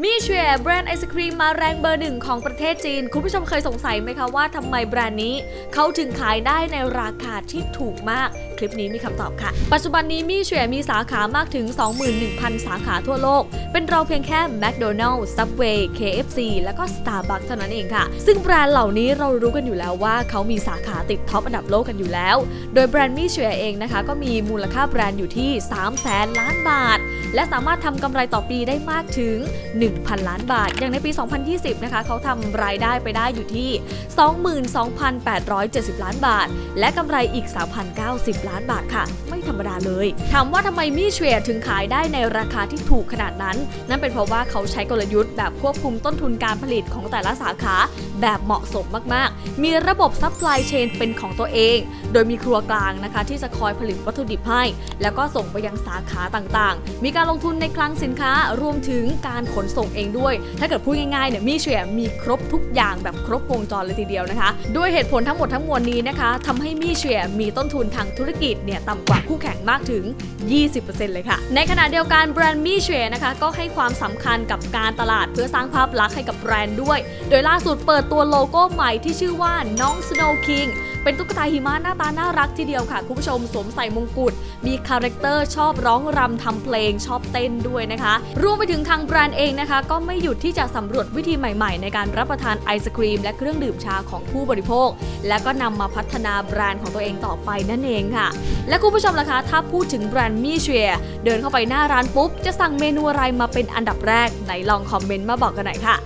มิเชียแบรนด์ไอศครีมมาแรงเบอร์หนึ่งของประเทศจีน คุณผู้ชมเคยสงสัยไหมคะว่าทำไมแบรนด์นี้ เขาถึงขายได้ในราคาที่ถูกมาก ลิปนี้มีคำตอบค่ะ ปัจจุบันนี้มีเชียมีสาขามากถึง 21,000 สาขาทั่วโลก เป็นเรองเพียงแค่ McDonald's Subway KFC แล้วก็ Starbucks เท่านั้นเองค่ะ ซึ่งแบรนด์เหล่านี้เรารู้กันอยู่แล้วว่าเขามีสาขาติดท็อปอันดับโลกกันอยู่แล้ว โดยแบรนด์มีเชียเองนะคะ ก็มีมูลค่าแบรนด์อยู่ที่3แสนล้านบาท และสามารถทำกำไรต่อปีได้มากถึง 1,000 ล้านบาท อย่างในปี 2020 นะคะเขาทำรายได้ไปได้อยู่ที่ 22,870 ล้านบาท และกำไรอีก 3,090ล้านบาทค่ะ ไม่ธรรมดาเลย ถามว่าทำไมมีเชยร์ถึงขายได้ในราคาที่ถูกขนาดนั้น นั่นเป็นเพราะว่าเขาใช้กลยุทธ์แบบควบคุมต้นทุนการผลิตของแต่ละสาขา แบบเหมาะสมมากๆ มีระบบซัพพลายเชนเป็นของตัวเอง โดยมีครัวกลางนะคะ ที่จะคอยผลิตวัตถุดิบให้แล้วก็ส่งไปยังสาขาต่างๆ มีการลงทุนในคลังสินค้ารวมถึงการขนส่งเองด้วย ถ้าเกิดพูดง่ายๆเนี่ยมีเชียมีครบทุกอย่างแบบครบวงจรเลยทีเดียวนะคะ ด้วยเหตุผลทั้งหมดทั้งมวลนี้นะคะทำให้มีเชียมีต้นทุนทางธุรกิจเนี่ยต่ำกว่าคู่แข่งมากถึง 20%เลยค่ะ ในขณะเดียวกันแบรนด์มิเชียนะคะก็ให้ความสำคัญกับการตลาดเพื่อสร้างภาพลักษณ์ให้กับแบรนด์ด้วย โดยล่าสุดเปิดตัวโลโก้ใหม่ที่ชื่อว่าน้อง Snow King เป็นตุ๊กตาหิมะหน้าตาน่ารักทีเดียวค่ะ คุณผู้ชมสวมใส่มงกุฎมีคาแรคเตอร์ชอบร้องรำทำเพลงชอบเต้นด้วยนะคะ รวมไปถึงทางแบรนด์เองนะคะ ก็ไม่หยุดที่จะสำรวจวิธีใหม่ๆ ในการรับประทานไอศครีม และเครื่องดื่มชาของผู้บริโภค และก็นำมาพัฒนาแบรนด์ของตัวเองต่อไปนั่นเองค่ะ และคุณผู้ชมล่ะคะ ถ้าพูดถึงแบรนด์มีเชียเดินเข้าไปหน้าร้านปุ๊บจะสั่งเมนูอะไรมาเป็นอันดับแรกไหนลองคอมเมนต์มาบอกกันหน่อยค่ะ